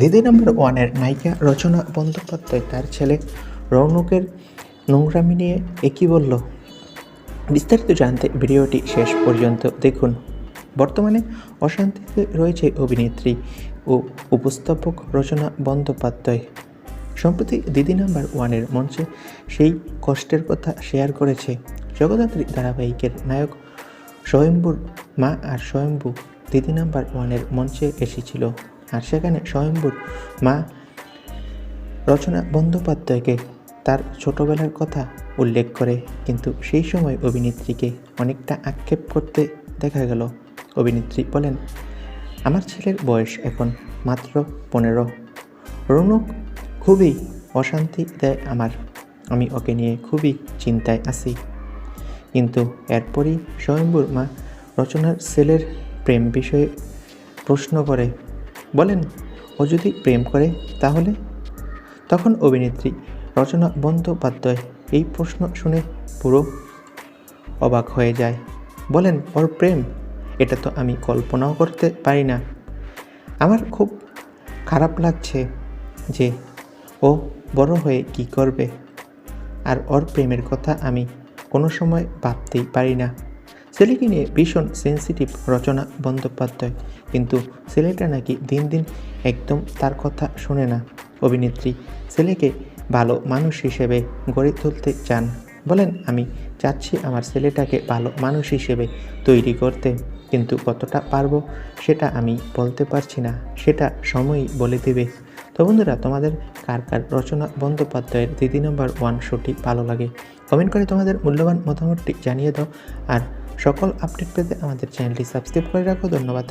দিদি নাম্বার ওয়ানের নায়িকা রচনা বন্দ্যোপাধ্যায়, তার ছেলে রৌনকের নোংরামি নিয়ে একই বলল? বিস্তারিত জানতে ভিডিওটি শেষ পর্যন্ত দেখুন। বর্তমানে অশান্তিতে রয়েছে অভিনেত্রী ও উপস্থাপক রচনা বন্দ্যোপাধ্যায়। সম্প্রতি দিদি নাম্বার ওয়ানের মঞ্চে সেই কষ্টের কথা শেয়ার করেছে জগদ্ধাত্রী ধারাবাহিকের নায়ক স্বয়ম্ভুর মা আর স্বয়ম্ভু দিদি নাম্বার ওয়ানের মঞ্চে এসেছিল। আর সেখানে স্বয়ম্ভুর মা রচনা বন্দ্যোপাধ্যায়কে তার ছোটবেলার কথা উল্লেখ করে, কিন্তু সেই সময় অভিনেত্রীকে অনেকটা আক্ষেপ করতে দেখা গেল। অভিনেত্রী বলেন, আমার ছেলের বয়স এখন মাত্র পনেরো। রৌনক খুবই অশান্তি দেয় আমার। আমি ওকে নিয়ে খুবই চিন্তায় আছি। কিন্তু এরপরই স্বয়ম্ভুর মা রচনার ছেলের প্রেম বিষয়ে প্রশ্ন করে বলেন, ও যদি প্রেম করে তাহলে? তখন অভিনেত্রী রচনা বন্দ্যোপাধ্যায় এই প্রশ্ন শুনে পুরো অবাক হয়ে যায়। বলেন, ওর প্রেম? এটা তো আমি কল্পনাও করতে পারি না। আমার খুব খারাপ লাগছে যে ও বড় হয়ে কি করবে। আর ওর প্রেমের কথা আমি কোনো সময় ভাবতেই পারি না। ছেলেকে নিয়ে ভীষণ সেন্সিটিভ রচনা বন্দ্যোপাধ্যায়। কিন্তু ছেলেটা নাকি দিন দিন একদম তার কথা শোনে না। অভিনেত্রী, ছেলেকে ভালো মানুষ হিসেবে গড়ে তুলতে চান। বলেন, আমি চাচ্ছি আমার ছেলেটাকে ভালো মানুষ হিসেবে তৈরি করতে। কিন্তু কতটা পারব সেটা আমি বলতে পারছি না। সেটা সময়ই বলে দেবে। তো বন্ধুরা, তোমাদের কার কার রচনা বন্দ্যোপাধ্যায়ের দিদি নম্বর ওয়ান শোটি ভালো লাগে? কমেন্ট করে তোমাদের মূল্যবান মতামতটি জানিয়ে দাও। আর সকল আপডেট পেতে আমাদের চ্যানেলটি সাবস্ক্রাইব করে রাখো। ধন্যবাদ।